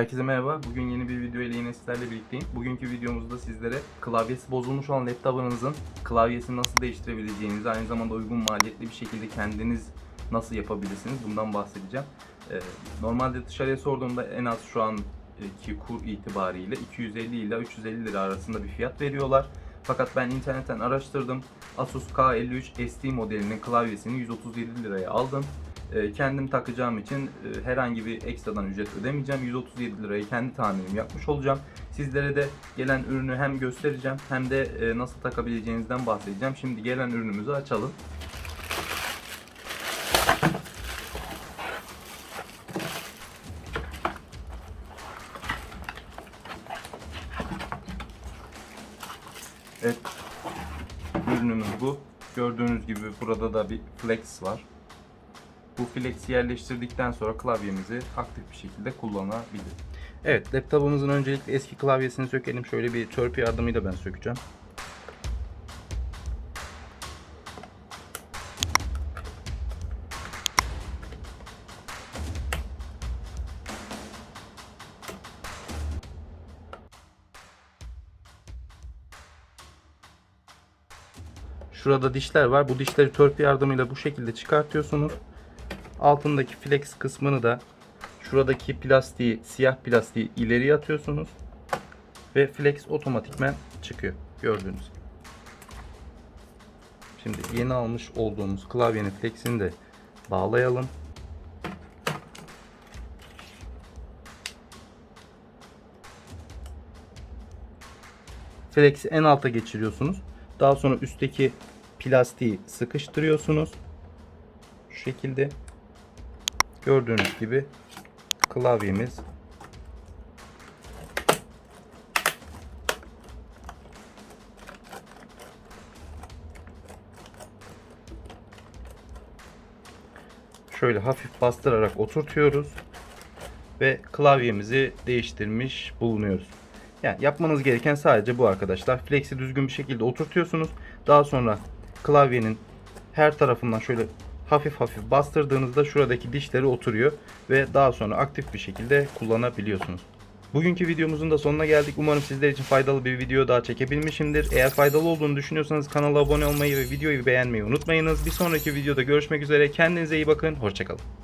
Herkese merhaba. Bugün yeni bir video ile yine sizlerle birlikteyim. Bugünkü videomuzda sizlere klavyesi bozulmuş olan laptop'ınızın klavyesini nasıl değiştirebileceğinizi, aynı zamanda uygun maliyetli bir şekilde kendiniz nasıl yapabilirsiniz bundan bahsedeceğim. Ee, normalde dışarıya sorduğumda en az şu anki kur itibariyle 250 ile 350 lira arasında bir fiyat veriyorlar. Fakat ben internetten araştırdım. Asus K53 ST modelinin klavyesini 137 liraya aldım. E, kendim takacağım için e, herhangi bir ekstradan ücret ödemeyeceğim. 137 lirayı kendi tamirim yapmış olacağım. Sizlere de gelen ürünü hem göstereceğim hem de e, nasıl takabileceğinizden bahsedeceğim. Şimdi gelen ürünümüzü açalım. Evet. Ürünümüz bu. Gördüğünüz gibi burada da bir flex var. Bu flex'i yerleştirdikten sonra klavyemizi aktif bir şekilde kullanabiliriz. Evet, laptopumuzun öncelikle eski klavyesini sökelim. Şöyle bir törpü yardımıyla ben sökeceğim. Şurada dişler var. Bu dişleri törpü yardımıyla bu şekilde çıkartıyorsunuz. Altındaki flex kısmını da şuradaki plastiği, siyah plastiği ileriye atıyorsunuz. Ve flex otomatikmen çıkıyor. Gördüğünüz gibi. Şimdi yeni almış olduğumuz klavyenin flexini de bağlayalım. Flex'i en alta geçiriyorsunuz. Daha sonra üstteki plastiği sıkıştırıyorsunuz. Şu şekilde. Gördüğünüz gibi klavyemiz şöyle hafif bastırarak oturtuyoruz ve klavyemizi değiştirmiş bulunuyoruz. Yani yapmanız gereken sadece bu arkadaşlar. Flex'i düzgün bir şekilde oturtuyorsunuz. Daha sonra klavyenin her tarafından şöyle hafif hafif bastırdığınızda şuradaki dişleri oturuyor ve daha sonra aktif bir şekilde kullanabiliyorsunuz. Bugünkü videomuzun da sonuna geldik. Umarım sizler için faydalı bir video daha çekebilmişimdir. Eğer faydalı olduğunu düşünüyorsanız kanala abone olmayı ve videoyu beğenmeyi unutmayınız. Bir sonraki videoda görüşmek üzere. Kendinize iyi bakın. Hoşçakalın.